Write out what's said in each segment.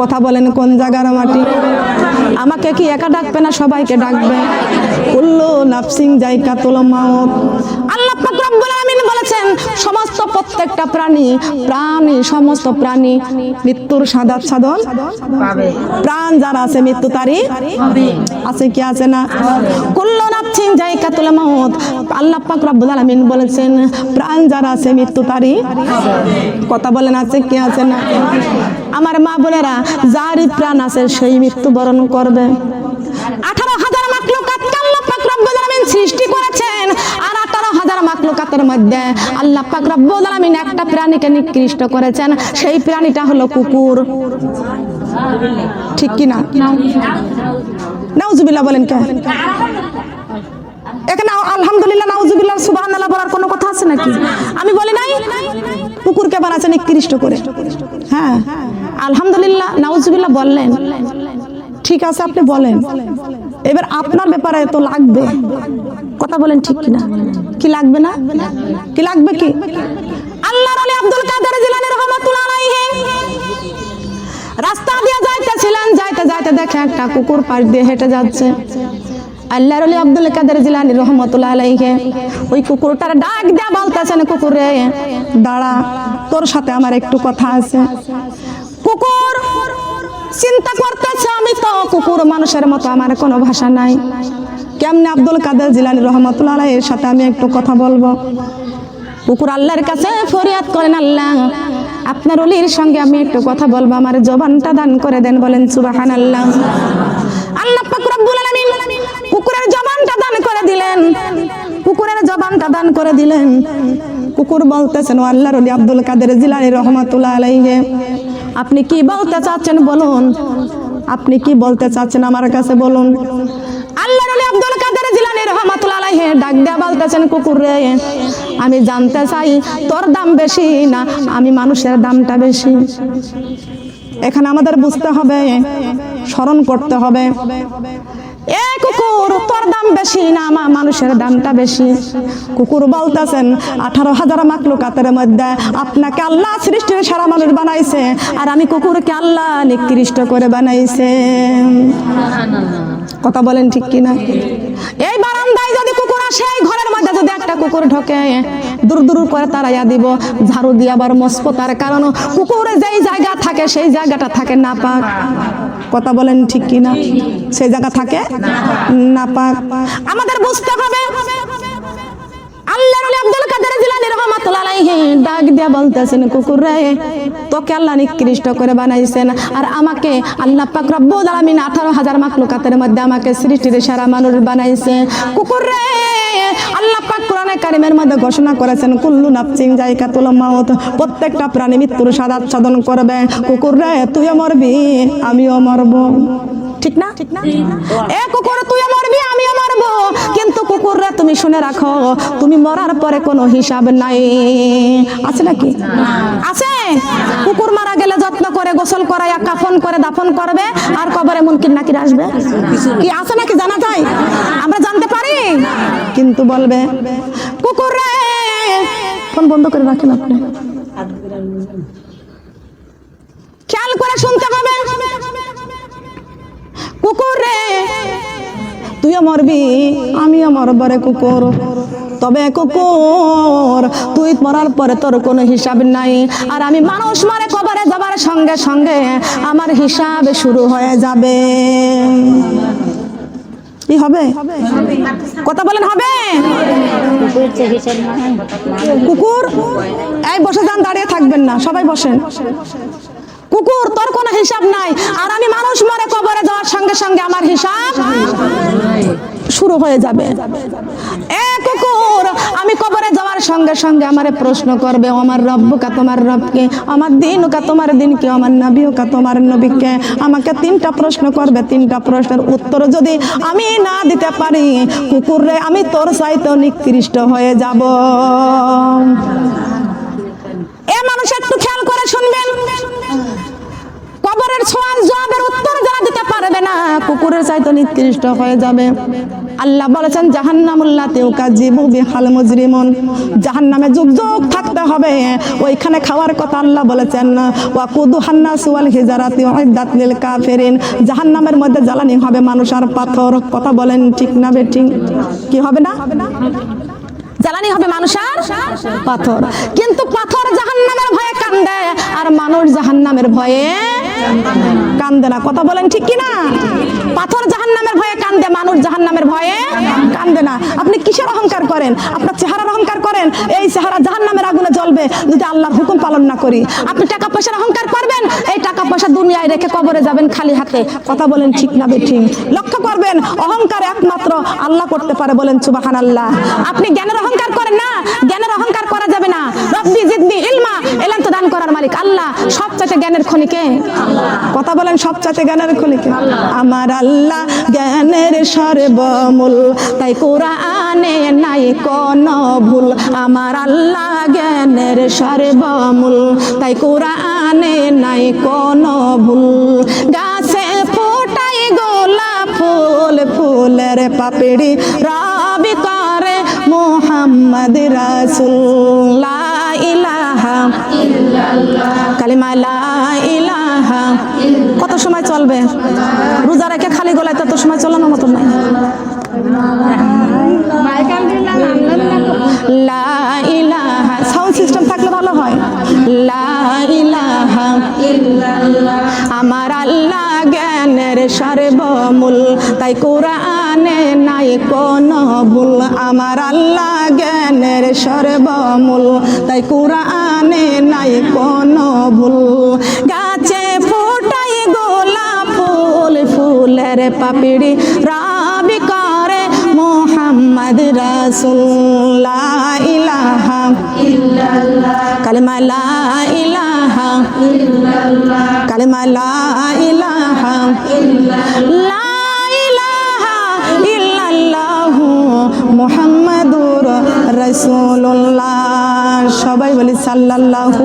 কথা বলেন, কোন জায়গার মাটি? আমাকে কি একা ডাকবে না সবাইকে ডাকবে? বলল নাফসিং জায়কা তোলো মাও আল্লাহ পাক রব্বুল আলামিন বলেছেন সমস্ত প্রত্যেকটা প্রাণী প্রাণী, সমস্ত প্রাণী মৃত্যুর সাদাত সাধন? প্রাণ যারা আছে মৃত্যু তারই আছে কি আছে না? কুল্লু নাফসিং জায়কা তুল মাউত। আল্লাহ পাক রব্বুল আলামিন বলেছেন, প্রাণ যারা আছে মৃত্যু তারই কথা বলেন, আছে কি আছে না? আমার মা বোনেরা, যারই প্রাণ আছে সেই মৃত্যুবরণ করবে। আঠারো হাজার মাকলুকাতকে আল্লাহ পাক রব্বুল আলামিন সৃষ্টি করেছেন। আর হাজার মাকলুকাতের মধ্যে আল্লাহ পাক রব্বুল আলামিন একটা প্রাণীকে নিকৃষ্ট করেছেন। সেই প্রাণীটা হলো কুকুর। ঠিক কি না নাউজুবিল্লাহ বলেন কে? এখানে আলহামদুলিল্লাহ, নাউজুবিল্লাহ, সুবহানাল্লাহ বলার কোনো কথা আছে নাকি? আমি বলি নাই, কুকুরকে বানাচ্ছে নিকৃষ্ট করে। হ্যাঁ আলহামদুলিল্লাহ, নাউজুবিল্লাহ বললেন। ঠিক আছে, আপনি বলেন। এবার আপনার ব্যাপারে তো লাগবে। কথা বলেন ঠিক কিনা? কি লাগবে না? কি লাগবে কি? আল্লাহর আলী আব্দুল কাদের জিলানী রহমাতুল্লাহ আলাইহি। রাস্তা দিয়ে যাইতেছিলেন, যাইতে যাইতে দেখে একটা কুকুর পাশ দিয়ে হেঁটে যাচ্ছে। আল্লাহর আলী আব্দুল কাদের জিলানি রহমতুল্লাহ আলাইহি। ওই কুকুরটার ডাক দিয়া বলতেছেন, কুকুরে, দাঁড়া, তোর সাথে আমার একটু কথা আছে। চিন্তা করতেছে আমি তো কুকুর মানুষের মতো, আমার কোনো ভাষা নাই। কেমনে আব্দুল কাদের জিলানি রহমতুল্লাহ আলাইহির সাথে আমি একটু কথা বলব? কুকুর আল্লাহর কাছে ফরিয়াদ করেন আল্লাহ, আপনার অলির সঙ্গে আমি একটু কথা বলব, আমার জবানটা দান করে দেন, বলেন সুবাহান আল্লাহ আল্লাহ রব্বুল কুকুরের জবানটা দান করে দিলেন। কুকুরের জবানটা দান করে দিলেন। কুকুর বলতেছেন আল্লাহর অলি আব্দুল কাদের জিলানি রহমাতুল্লাহ আলাইহি। আপনি কি বলতে চাচ্ছেন বলুন? আপনি কি বলতে চাচ্ছেন আমার কাছে বলুন? আল্লাহর আলী আব্দুল কাদের জিলানী রহমাতুল্লাহ আলাইহি ডাক বলতেছেন আমি জানতে চাই, তোর দাম বেশি না আমি মানুষের দামটা বেশি? এখানে আমাদের বুঝতে হবে, স্মরণ করতে হবে। এ কুকুর তোর দাম বেশি না আমার মানুষের দামটা বেশি। কুকুর বলতেছেন আঠারো হাজার মাকলুকাতের মধ্যে আপনাকে আল্লাহ সৃষ্টির সারা মানুষ বানাইছে আর আমি কুকুরকে আল্লাহ নিকৃষ্ট করে বানাইছে। কথা বলেন ঠিক কিনা? এই বারান্দায় যদি কুকুর আসে এই ঘরের মধ্যে যদি একটা কুকুর ঢোকে, দূর দূর করে তারাইয়া দিব। ঝাড়ু দিয়ে আবার মস্কো তার কারণ কুকুরে যেই জায়গা থাকে, সেই জায়গাটা থাকে না পাক। কথা বলেন ঠিক কিনা? সেই জায়গা থাকে না পাক। আমাদের বুঝতে হবে দিয়া বলতেছেন তোকে আল্লাহ নিকৃষ্ট করে বানাইছেন। আর আমাকে আল্লাহ পাক রব্বুল আলামিন 18000 মাখলুকাতের মধ্যে আমাকে সারা মানুষ মধ্যে ঘোষণা করেছেন, কুল্লু নাফসিন জায়কাতুল মাউত প্রত্যেকটা প্রাণী মৃত্যুর সাদাত সাধন করবে। কুকুর রে, তুইও মরবি, আমিও মরব। ঠিক না? ঠিক না? এ কুকুর তুই মরবি আমিও মরবো কিন্তু কুকুর রে তুমি শুনে রাখো তুমি মরার পরে কোনো হিসাব নাই। আছে নাকি? আছে। কুকুর মারা গেলে যত্ন করে গোসল করাইয়া কাফন করে দাফন করবে আর কবরে মুনকির নাকির আসবে? কি আছে নাকি জানা যায়? আমরা জানতে পারি? কিন্তু বলবে কুকুর রে ফোন বন্ধ করে রাখেন আপনি। খেয়াল করে শুনতে হবে কুকুর রে তুইও মরবি আমিও মরব রে কুকুর। তবে কুকুর, তুই মরার পরে তোর কোনো হিসাব নাই। আর আমি মানুষ মারে কবরে যাবার সঙ্গে সঙ্গে আমার হিসাব শুরু হয়ে যাবে। কি হবে? কথা বলেন, হবে? কুকুর, এই বসে যান, দাঁড়িয়ে থাকবেন না, সবাই বসেন। কুকুর, তোর কোনো হিসাব নাই। আর আমি মানুষ মরে কবরে যাওয়ার সঙ্গে সঙ্গে আমার হিসাব শুরু হয়ে যাবে। এ কুকুর, আমি কবরে যাওয়ার সঙ্গে সঙ্গে আমারে প্রশ্ন করবে, আমার রব্বকা তোমার রবকে, আমার দিন কা তোমার দিন কি আমার নবীও কা তোমার নবীকে? আমাকে তিনটা প্রশ্ন করবে, তিনটা প্রশ্নের উত্তর যদি আমি না দিতে পারি, কুকুর আমি তোর চাইতে নিকৃষ্ট হয়ে যাব। এ মানুষ একটু খেয়াল করে শুনবেন। কবরের ছোঁয়ার জবাবের উত্তর যারা দিতে পারবে না, কুকুরের চাইতে নিকৃষ্ট হয়ে যাবে। আল্লাহ বলেছেন জাহান্নামুল্লাতেও কাজিবু বিহাল মুজরিমুন। জাহান্নামে যুগ যুগ থাকতে হবে। ওইখানে খাওয়ার কথা আল্লাহ বলেছেন ওয়াকুদু হান্নাস ওয়াল হিজারাতি উইদ্দাত লিল কাফিরিন। জাহান্নামের মধ্যে জ্বালানি হবে মানুষ আর পাথর। কথা বলেন ঠিক না বেঠিক কি হবে না? জ্বালানি হবে মানুষ আর পাথর। কিন্তু পাথর জাহান্নামের ভয়ে কান্দে, আর মানুষ জাহান্নামের ভয়ে কান্দে না। কথা বলেন ঠিক কি না পাথর জাহান্নামের ভয়ে কান্দে, মানুষ জাহান্নামের ভয়ে কান্দে না। আপনি কিসের অহংকার করেন? আপনার চেহারার অহংকার করেন? এই চেহারা জাহান্নামের আগুনে জ্বলবে যদি আল্লাহর হুকুম পালন না করি। আপনি টাকা পয়সার অহংকার করবেন? এই টাকা পয়সা দুনিয়ায় রেখে কবরে যাবেন খালি হাতে। কথা বলেন ঠিক না বেঠিক লক্ষ্য করবেন, অহংকার একমাত্র আল্লাহ করতে পারে বলেন সুবাহান আল্লাহ আপনি জ্ঞানের অহংকার করেন না, জ্ঞানের অহংকার করা যাবে না। রব্বি জিদ্দি ইলমা এলেন তো দান করার মালিক। আল্লাহ সবচাইতে জ্ঞানের খনিকে। কথা বলেন, সবচাইতে জ্ঞানের খনিকে। আমার আল্লাহ জ্ঞানের সর্বমূল। তাই কোরআনে নাই কোন ভুল। আমার আল্লাহ জ্ঞানের সর্বমূল। তাই কোরআনে নাই কোন ভুল। গাছে ফোটাই গোলাপ ফুল, ফুলের পাপড়ি। রবি করে মোহাম্মদ রাসুল্লাহ ইলাহা কালিমা লা ইলাহা। কত সময় চলবে? রোজা রেখে খালি গলায় তত সময় চলানোর মতো নাই। লা ইলাহা। সাউন্ড সিস্টেম থাকলে ভালো হয়। লা ইলাহা আমার আল্লাহ জ্ঞানের সর্বমূল, তাই কোরআনে নাই কোন ভুল। আমার আল্লাহ জ্ঞানের সর্বমূল। তাই কোরআনে নাই কোন ভুল। গাছে ফোটাই গোলাপ ফুল, ফুলের পাপড়ি রাবি করে মোহাম্মদ রাসুল্লাহ ইলাহা কালিমা লা ইলাহা কালিমা ইলাহা সাল্লাল্লাহু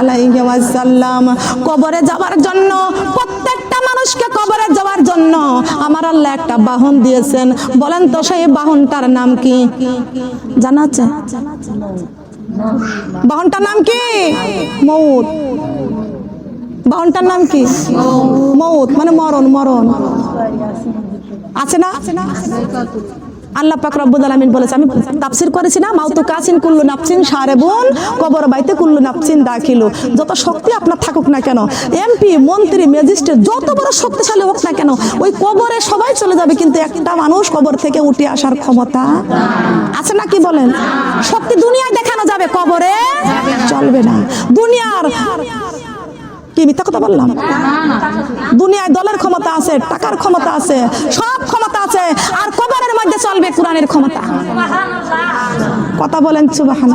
আলাইহি ওয়াসাল্লাম। কবরে যাওয়ার জন্য, প্রত্যেকটা মানুষকে কবরে যাওয়ার জন্য আমার আল্লাহ একটা বাহন দিয়েছেন। বলেন তো, সেই বাহনটার নাম কি? জানা আছে? বাহনটার নাম কি? মৌত বাহনটার নাম কি? মৌত মানে মরণ মরণ। আছে না? আল্লাহ পাক রব্বুল আলামিন বলেছে, আমি তাফসীর করেছি না, মাউতু কাসিন কুল্লু নাফসিন সারেবুন কবর বাইতে কুল্লু নাফসিন দাখিলু যত শক্তি আপনার থাকুক না কেন এমপি মন্ত্রী, ম্যাজিস্ট্রেট, যত বড় শক্তিশালী হোক না কেন, ওই কবরে সবাই চলে যাবে, কিন্তু একটা মানুষ কবর থেকে উঠে আসার ক্ষমতা আছে না কি বলেন? শক্তি দুনিয়ায় দেখানো যাবে, কবরে চলবে না। দুনিয়ার কি মিথ্যা কথা বললাম? দুনিয়ায় দলের ক্ষমতা আছে টাকার ক্ষমতা আছে সব ক্ষমতা আছে আর কবরের মধ্যে চলবে কোরআনের ক্ষমতা। কথা বলেন সুবাহান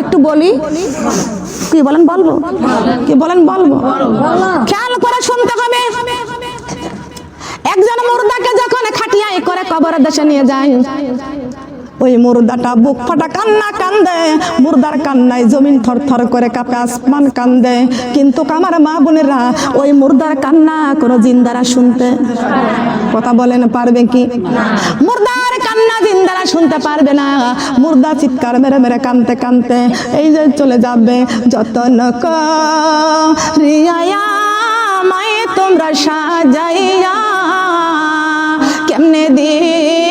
একটু বলি? কি বলেন বলব? কি বলেন বলব? খেয়াল করে শুনতে হবে। একজন মুর্দাকে যখন খাটিয়াই করে কবরের দেশে নিয়ে যায় ওই মুর্দাটা বুক ফাটা কান্না কান্দে মুর্দার কান্নায় জমিন থর থর করে কাঁপে আসমান কান্দে। কিন্তু আমার মা বোনেরা ওই মুর্দার কান্না কোনো জিন্দারা শুনতে কথা বলেন পারবে কি? মুর্দার কান্না জিন্দারা শুনতে পারবে না। মুর্দা চিৎকার মেরে মেরে কানতে কানতে এই যে চলে যাবে। যতন রিয়া মায়ে তোমরা সাজাইয়া কেমনে দিবা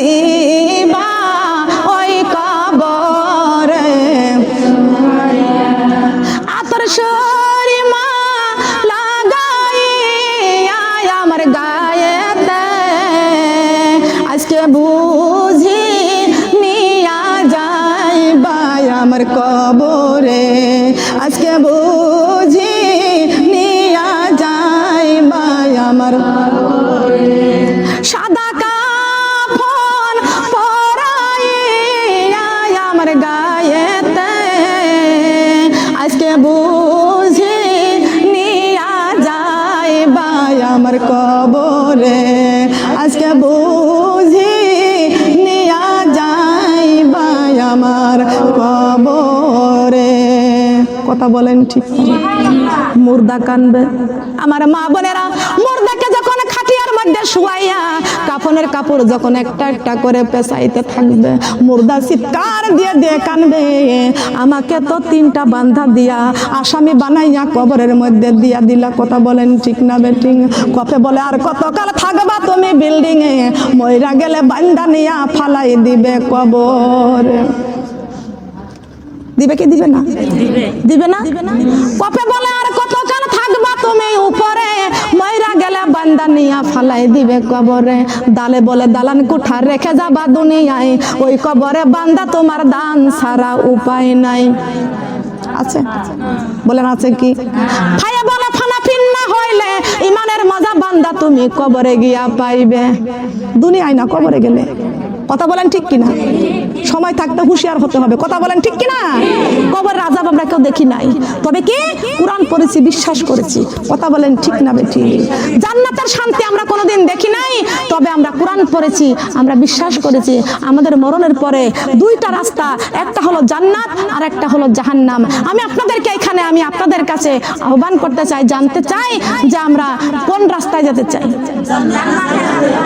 দিবা ওই কবরে। আতর শরীমা লাগাইয়া আমার গায়েতে। আজকে বুঝি নিয়া যাইবা আমার কবরে। কথা বলেন ঠিক। মুর্দা কানবে। আমার মা বোনেরা, মুর্দাকে যখন খাটিয়ার মধ্যে শুয়াইয়া কাফনের কাপড় যখন একটা একটা করে পেশাইতে থাকবে, মুর্দা চিৎকার দিয়ে দিয়ে কানবে। আমাকে তো তিনটা বান্ধা দিয়া, আসামি বানাইয়া কবরের মধ্যে দিয়া দিলা, কথা বলেন ঠিক না বেটিং? কফে বলে, আর কতকাল থাকবা তুমি বিল্ডিংয়ে ময়রা গেলে বান্ধা নিয়া ফালাই দিবে কবর। দিবে কি দিবে না? দিবে না? কপে বলে আর কতকাল থাকবা তুমি উপরে? ময়রা গেলে বান্দা নিয়া ফালাই দিবে কবরে। দালে বলে দালান কুঠার রেখে যাবা দুনিয়ায়। ওই কবরে বান্দা তোমার দান সারা উপায় নাই। আছে? বলেন আছে কি? ফায়া বলে ফানা ফিন্না হইলে ইমানের মজা বান্দা তুমি কবরে গিয়া পাইবে। দুনিয়ায় না কবরে গেলে? কথা বলেন ঠিক কিনা? সময় থাকতে হুঁশিয়ার হতে হবে। কথা বলেন ঠিক কিনা? কবর রাজা আমরা কেউ দেখি নাই। তবে কি? কোরআন পড়েছি, বিশ্বাস করেছি। কথা বলেন ঠিক না বেটি? জান্নাতের শান্তি আমরা কোনোদিন দেখি নাই। তবে আমরা কোরআন পড়েছি, আমরা বিশ্বাস করেছি। আমাদের মরণের পরে দুইটা রাস্তা, একটা হলো জান্নাত আর একটা হলো জাহান্নাম। আমি আপনাদেরকে এখানে, আমি আপনাদের কাছে আহ্বান করতে চাই, জানতে চাই যে আমরা কোন রাস্তায় যেতে চাই।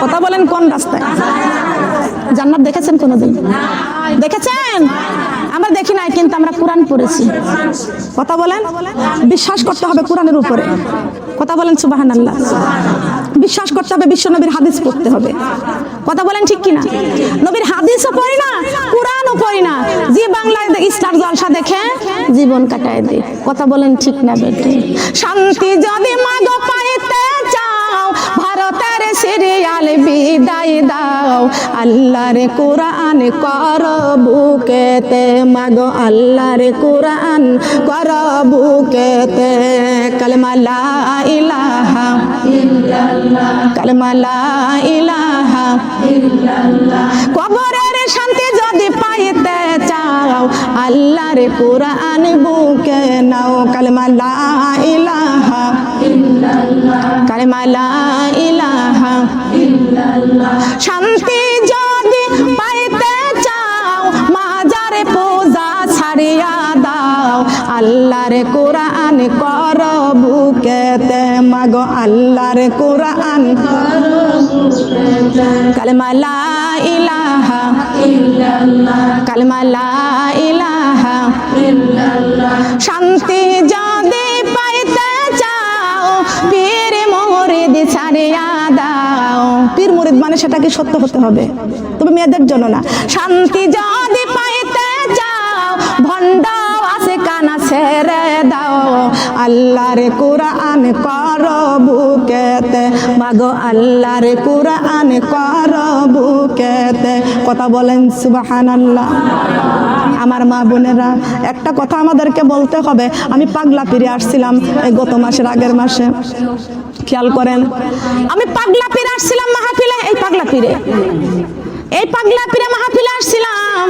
কথা বলেন কোন রাস্তায়? জান্নাত দেখেছেন কোনোদিন? দেখেছেন? আমরা দেখি নাই, কিন্তু আমরা কোরআন পড়েছি। কথা বলেন? বিশ্বাস করতে হবে কোরআনের উপরে। কথা বলেন সুবাহান আল্লাহ বিশ্বাস করতে হবে বিশ্ব নবীর হাদিস পড়তে হবে। কথা বলেন ঠিক কিনা? নবীর হাদিসও পড়ি না, কোরআনও পড়ি না। যে বাংলায় ইসলাম জলসা দেখে জীবন কাটায় দেয়। কথা বলেন ঠিক না বেটি? শান্তি যদি মাগ পাইতে সিরিয়াল বিদায় দাও। আল্লাহর কোরআন কর বুকেতে। মাগো আল্লাহর কোরআন কর বুকেতে। কালমা লা ইলাহা কালমা লা ইলাহা কবরের শান্তি যদি পাইতে চাও, আল্লাহর কোরআন বুকে নাও। কালমা লা ইলাহা কালেমা লা ইলাহা শান্তি যদি পাইতে চাও, মাজারে পূজা ছাড়িয়া দাও। আল্লাহর কোরআন কর বুকেতে, মাগো আল্লাহর কোরআন কালেমা লা ইলাহা শান্তি যদি পাইতে চাও, পীর মুরিদ ছাড়িয়া পীর মুরিদ মানে সেটা কি সত্য হতে হবে। তবে মেয়েদের জন্য না। শান্তি যদি পাইতে চাও ভণ্ড আছে, কানা ছেড়ে দাও। আল্লাহর কোরআন কর বুকেতে। মাগো, আল্লাহর কোরআন কর বুকেতে। কথা বলেন সুবাহান আল্লাহ আমার মা বোনেরা, একটা কথা আমাদেরকে বলতে হবে, আমি পাগলা ফিরে আসছিলাম এই গত মাসের আগের মাসে। খেয়াল করেন, আমি পাগলা ফিরে আসছিলাম মাহফিলে, এই পাগলা ফিরে এই পাগলা ফিরে মাহফিলে আসছিলাম।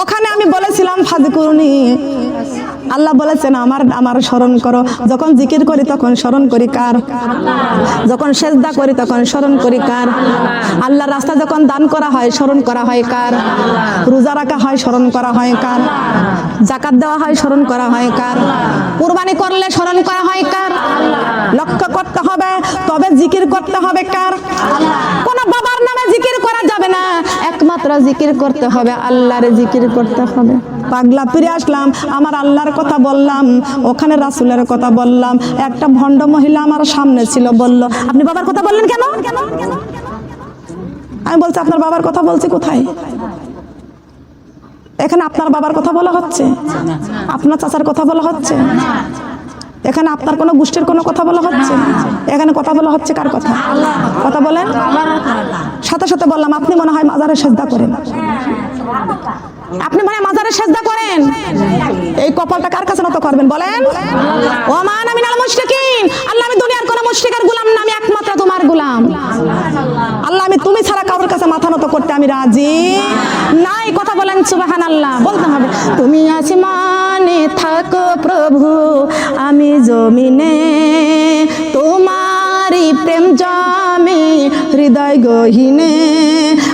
ওখানে আমি বলেছিলাম ফাজিকুরুনি আল্লাহ বলেছেন, আমার আমার স্মরণ করো। যখন জিকির করি তখন স্মরণ করি কার? যখন সেজদা করি তখন স্মরণ করি কার? আল্লাহর রাস্তা যখন দান করা হয়, স্মরণ করা হয় কার? রোজা রাখা হয়, স্মরণ করা হয় কার? জাকাত দেওয়া হয়, স্মরণ করা হয় কার? কুরবানি করলে স্মরণ করা হয় কার? লক্ষ্য করতে হবে, তবে জিকির করতে হবে কার? কোন বাবার নামে জিকির করা যাবে না। একমাত্র জিকির করতে হবে, আল্লাহর জিকির করতে হবে। পাগলা ফিরে আসলাম, আমার আল্লাহর কথা বললাম, ওখানে রাসুলের কথা বললাম। একটা ভণ্ড মহিলা আমার সামনে ছিল, বলল, আপনি বাবার কথা বললেন কেন? আমি বলছি, আপনার বাবার কথা বলছি কোথায়? এখানে আপনার বাবার কথা বলা হচ্ছে? আপনার চাচার কথা বলা হচ্ছে? এখানে আপনার কোনো গোষ্ঠীর কোনো কথা বলা হচ্ছে? এখানে কথা বলা হচ্ছে কার কথা? কথা বলেন? সাথে সাথে বললাম, আপনি মনে হয় মাজারে সেজদা করেন। আপনি মনে হয় মাজারে সেজদা করেন? এই কপালটা কার কাছে নত করবেন বলেন? ও মান আমি নাল মুশরিকিন। আল্লাহ, আমি দুনিয়ার কোনো মুশরিকের গোলাম না, আমি একমাত্র তোমার গোলাম। আল্লাহ, আমি তুমি ছাড়া কারোর কাছে মাথা নত করতে আমি রাজি নাই। কথা বলেন সুবাহান আল্লাহ বলতে হবে, তুমি আসমানে থাকো প্রভু, আমি জমিনে তোমারই প্রেম জমে হৃদয় গহিনে।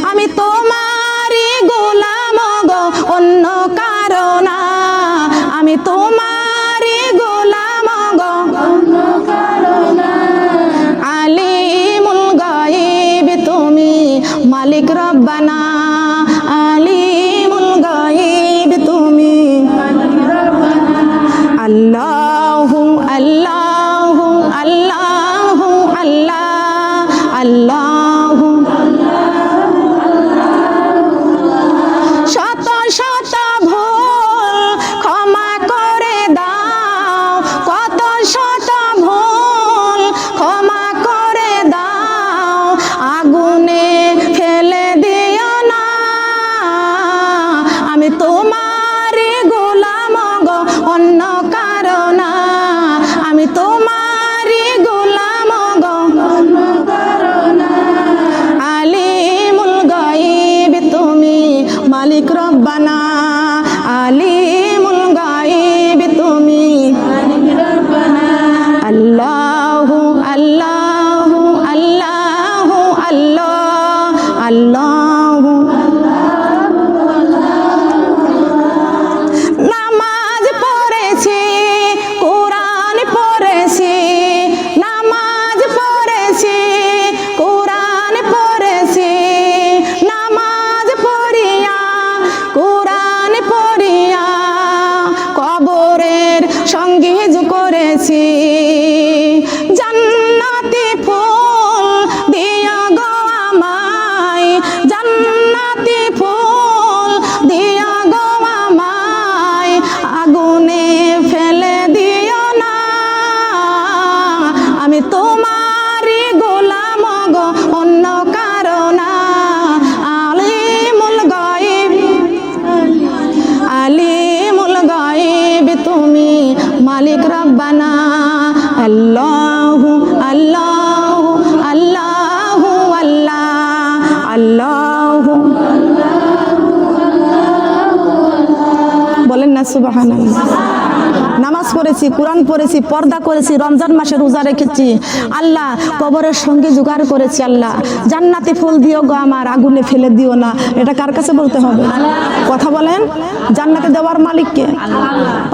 আমি তোমারই গোলাম গো, অন্য কারণা আমি তোমারই গোলাম গো আলিমুল গায়েব তুমি মালিক রব্বানা। আল্লাহু আল্লাহু আল্লাহু, আল্লাহ। আল্লাহু বলেন না সুবাহান নামাজ পড়েছি, কোরআন পড়েছি, পর্দা করেছি, রমজান মাসে রোজা রেখেছি। আল্লাহ, কবরের সঙ্গে জোগাড় করেছি, আল্লাহ। জান্নাতি ফুল দিও গো আমার, আগুনে ফেলে দিও না। এটা কার কাছে বলতে হবে? কথা বলেন, জান্নাতে দেওয়ার মালিককে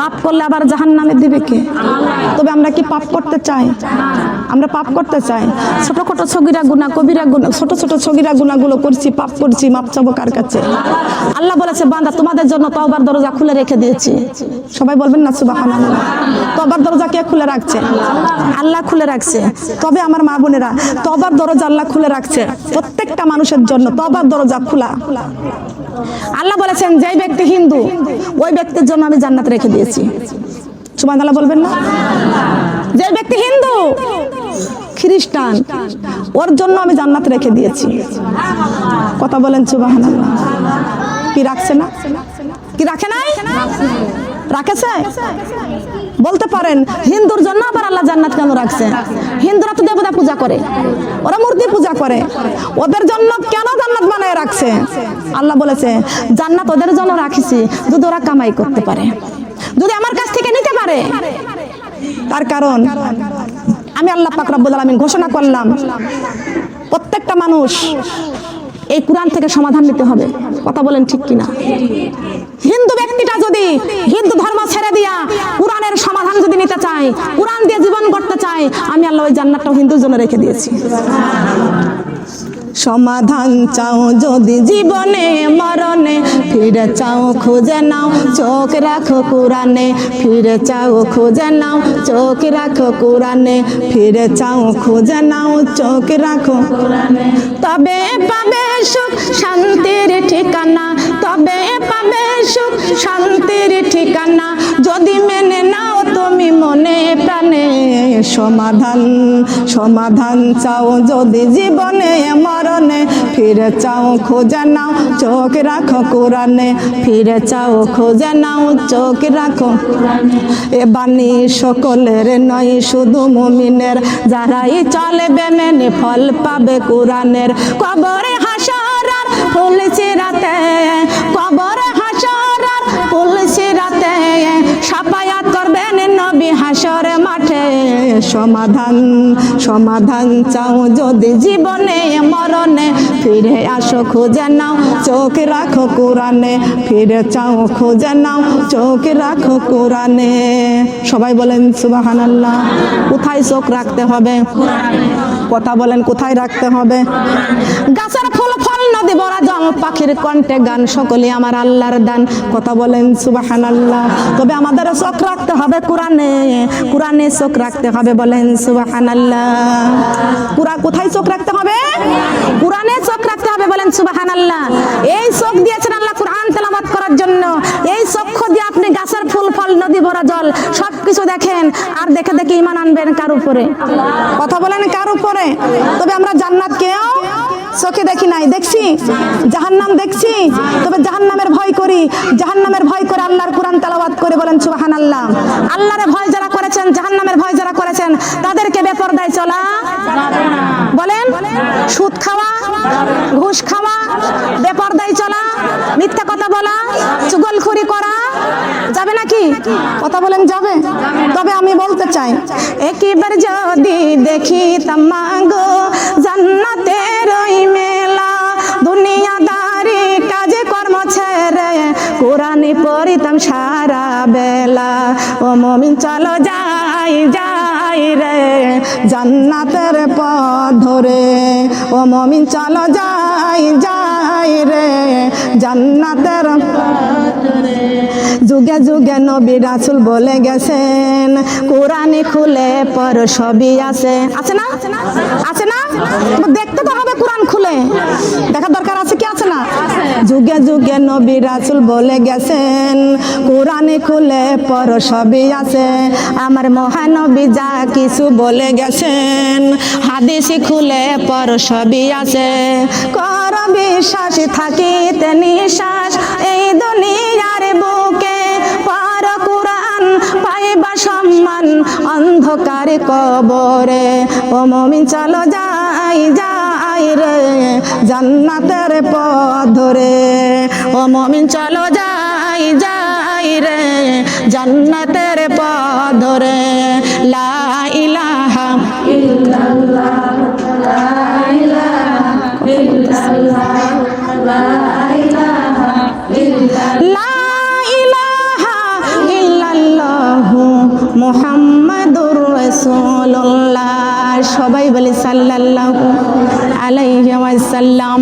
পাপ করলে আবার জাহান নামে দিবে কে? তবে আমরা কি পাপ করতে চাই? আমরা পাপ করতে চাই। ছোট ছোট ছগিরা গুণা কবিরা গুণা ছোট ছোট ছগিরা গুণাগুলো করছি, পাপ করছি, মাপ চাবো কার কাছে? আল্লাহ বলেছে, বান্দা, তোমাদের জন্য তওবার দরজা খুলে রেখে দিয়েছি। সবাই বলবেন না, সুবহানাল্লাহ। তওবার দরজা কে খুলে রাখছে? আল্লাহ খুলে রাখছে। তবে আমার মা বোনেরা, তওবার দরজা আল্লাহ খুলে রাখছে। প্রত্যেকটা মানুষের জন্য তওবার দরজা খোলা। আল্লাহ বলেছেন যে ব্যক্তি হিন্দু, ওই ব্যক্তির জন্য আমি জান্নাত রেখে দিয়েছি। সুমানদালা বলবেন না? যে ব্যক্তি হিন্দু, খ্রিস্টান, ওর জন্য আমি জান্নাত রেখে দিয়েছি। কথা বলেন সুবাহ কি রাখছে না? কি রাখে নাই? রাখেছে? বলতে পারেন, হিন্দুর জন্য আবার আল্লাহ জান্নাত কেন রাখছে? হিন্দুরা তো দেবতা পূজা করে, ওরা মূর্তি পূজা করে। ওদের জন্য কেন জান্নাত বানায় রাখছে? আল্লাহ বলেছে, জান্নাত ওদের জন্য রাখিছি যদি ওরা কামাই করতে পারে। যদি আমার কাছ থেকে নিতে পারে। তার কারণ, আমি আল্লাহ পাক রব্বুল আলামিন ঘোষণা করলাম, প্রত্যেকটা মানুষ এই কোরআন থেকে সমাধান নিতে হবে। কথা বলেন ঠিক কিনা? হিন্দু ব্যক্তিটা যদি হিন্দু ধর্ম ছেড়ে দিয়া কোরআনের সমাধান যদি নিতে চায়, কোরআন দিয়ে জীবন করতে চায়, আমি আল্লাহ ওই জান্নাতটাও হিন্দুর জন্য রেখে দিয়েছি। সমাধান চাও যদি জীবনে, মরণে, ফিরে চাও খুঁজে নাও, চোখ রাখো কোরআনে, ফিরে চাও খুঁজে নাও, চোখ রাখো কোরআনে, ফিরে চাও খুঁজে নাও, চোখ রাখো তবে পাবে সুখ শান্তির ঠিকানা, তবে পাবে সুখ শান্তির ঠিকানা, যদি মেনে নাও তুমি মনে প্রাণে সমাধান সমাধান চাও যদি জীবনে মরণে। ফিরে চাও খোঁজে নাও, চোখ রাখো কোরআনে। ফিরে চাও খোঁজে নাও, চোখ রাখো এ বাণী সকলের নয়, শুধু মুমিনের। যারাই চলবে মেনে ফল পাবে কোরআনের। কবরে হাসরার ফুল চিরাতে কবরে নবী হাসর মাঠে সমাধান সমাধান চাও যদি জীবনে মরণে। ফিরে আসো, খুঁজে নাও, চোখ রাখো কোরআনে। ফিরে চাও, খুঁজে নাও, চোখ রাখো কোরআনে। সবাই বলেন সুবাহান আল্লাহ কোথায় চোখ রাখতে হবে? কথা বলেন, কোথায় রাখতে হবে? গাছের ফুল, ফল নদী বড়া জল। পাখির কণ্ঠে গান সকলে আমার আল্লাহর দান। কথা বলেন সুবাহান আল্লাহ তবে আমাদের চোখ রাখতে হবে কোরআনে। কোরআনে চোখ রাখতে হবে, বলেন সুবাহান আল্লাহ পুরা কোথায় চোখ রাখতে হবে? কোরআনে চোখ রাখতে বলেন সুবাহান আল্লাহ এই চোখ দিয়েছেন আল্লাহ কোরআন তেলাবাদ করার জন্য। এই চক্ষু দিয়ে আপনি গাছের ফুল, ফল, নদী ভরা জল, সবকিছু দেখেন, আর দেখে দেখে ইমান আনবেন কার উপরে? কথা বলেন কার উপরে? তবে আমরা জান্নাত কেউ চোখে দেখি নাই, দেখছি? জাহান্নাম দেখছি, তবে জাহান্নামের ভয় করি। জাহান্নামের ভয় করে আল্লাহর কোরআন তালাবাদ করে বলেন সুবাহান আল্লাহ আল্লাহর ভয় যারা করেছেন, জাহান্নামের ভয় যারা করেছেন, তাদেরকে বেপরদায় চলা বলেন, সুদ খাওয়া, ঘুষ খাওয়া, বেপরদায় চলা, মিথ্যা কথা বলা, চুগলখুরি করা কথা বলেন, যাবে? তবে আমি বলতে চাই, একবার যদি দেখি তামাগো জান্নাতের ওই মেলা, দুনিয়াদারি কাজে কর্ম ছেড়ে, কোরআনে পড়িতাম সারা বেলা। ও মমিন, চলো যাই যাই রে, জান্নাতের পথ ধরে। ও মমিন, চলো যাই যাই রে, জান্নাতের যুগে যুগে নবী রাসুল বলে গেছেন, কোরআনে খুলে পর সবই আছে। আছে না? আছে না? দেখতে তো হবে কোরআন খুলে। দেখার দরকার আছে কি আছে না? যুগে যুগে নবী রাসুল বলে গেছেন, কোরআনে খুলে পর সবই আছে। আমার মহানবী যা কিছু বলে গেছেন, হাদিসি খুলে পর সবই আছে। কর বিশ্বাস থাকিতে নিশ্বাস সম্মান অন্ধকার কবরে। ও মমিন, চলো যাই যাই রে, জান্নাতের পথ ধরে ও মমিন, চলো যাই যাই রে, জান্নাতের পথ ধরে রাসূলুল্লাহ সবাই বলে সাল্লাহ আলাই ওয়াসাল্লাম